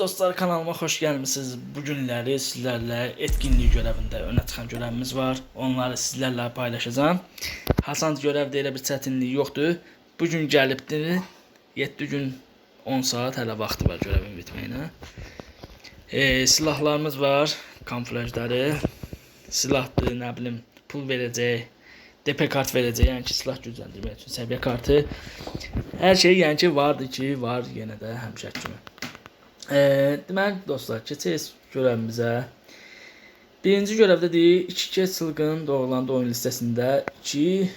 dostlar kanalıma hoş gelmişsiniz. Bugünləri sizlərlə etkinlik görevində önə çıxan görevimiz var. Onları sizlərlə paylaşacağım. Hasan görevdə elə bir çətinlik yoxdur. Bu gün gəlibdi. 7 gün 10 saat hələ vaxtı var görevin bitməyinə. E, silahlarımız var, kamuflajları. Silahdır, nə bilim, pul verəcək, DP kart verəcək, yəni ki, silah gücləndirmək üçün səviyyə kartı. Hər şey yəni ki, vardı ki, var yenə də həmişə kimi. E, deməli dostlar, keçək görevimizə. Birinci görevdə deyir, 2 kez çılgın doğrulandı oyun listəsində 2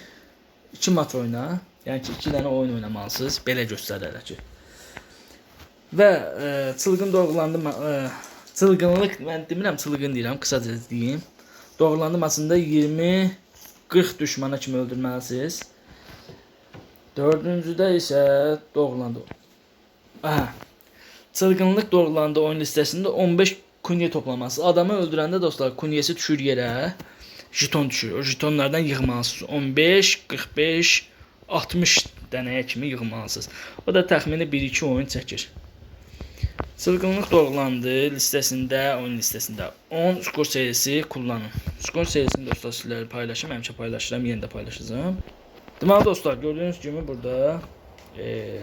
2 maç oyna. Yəni ki, 2 dənə oyun oynamalısınız. Belə göstərir hələ ki. Və e, çılgın doğrulandı e, çılgınlıq mən demirəm çılgın deyirəm, qısaca deyim. Doğrulandı maçında 20 40 düşmana kimi öldürməlisiniz. Dördüncüdə isə doğrulandı. Aha. Çılgınlıq doğrulandı oyun listəsində 15 kunye toplaması. Adamı öldürəndə dostlar kunyesi düşür yerə. Jeton düşür. O jetonlardan yığmalısınız. 15, 45, 60 dənəyə kimi yığmalısınız. O da təxmini 1-2 oyun çəkir. Çılgınlıq doğrulandı listəsində, oyun listəsində 10 skor serisi kullanın. Skor serisini dostlar sizlərlə paylaşım, həmişə paylaşıram, yenə də paylaşacağam. Deməli dostlar, gördüyünüz kimi burada e,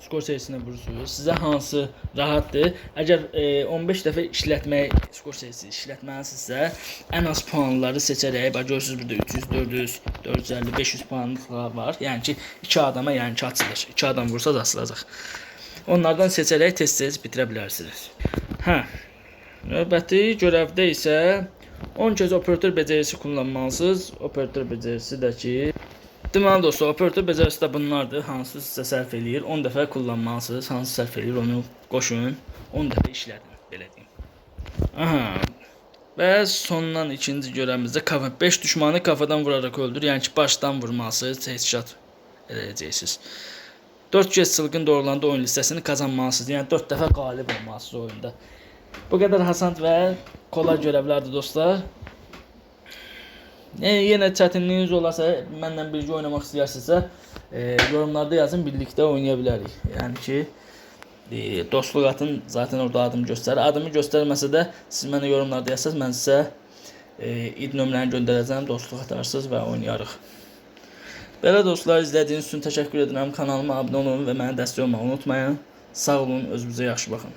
skor serisine vurursunuz. Sizə hansı rahatdır? Əgər e, 15 dəfə işlətmək, skor serisi işlətməlisinizsə, ən az puanları seçərək, bax görürsüz burada 300, 400, 450, 500 puanlıqlar var. Yəni ki, 2 adama yəni ki açılır. 2 adam vursa da açılacaq. Onlardan seçərək tez-tez bitirə bilərsiniz. Hə. Növbəti görevdə isə 10 kez operator becerisi kullanmalısınız. Operator becerisi də ki Deməli dostlar, operator becerisi də bunlardır. Hansı sizə sərf eləyir. 10 dəfə kullanmalısınız. Hansı sərf eləyir onu qoşun. 10 dəfə işlədin, belə deyim. Aha. Və sondan ikinci görəmizdə kafa 5 düşmanı kafadan vuraraq öldür. Yəni ki, başdan vurmalısınız, headshot edəcəksiniz. 4 kez çılgın doğrulandı oyun listəsini kazanmalısınız. Yəni 4 dəfə qalib olmalısınız oyunda. Bu qədər hasant və kolay görevlərdir dostlar. E, yenə çətinliyiniz olarsa, mənlə birgə oynamaq istəyirsinizsə, e, yorumlarda yazın, birlikdə oynaya bilərik. Yəni ki, e, dostluq atın, zaten orada adımı göstərir. Adımı göstərməsə də siz mənə yorumlarda yazsaz, mən sizə e, id nömrəni göndərəcəm, dostluq atarsınız və oynayarıq. Belə dostlar, izlədiyiniz üçün təşəkkür edirəm. Kanalıma abunə olun və mənə dəstək olmağı unutmayın. Sağ olun, özünüzə yaxşı baxın.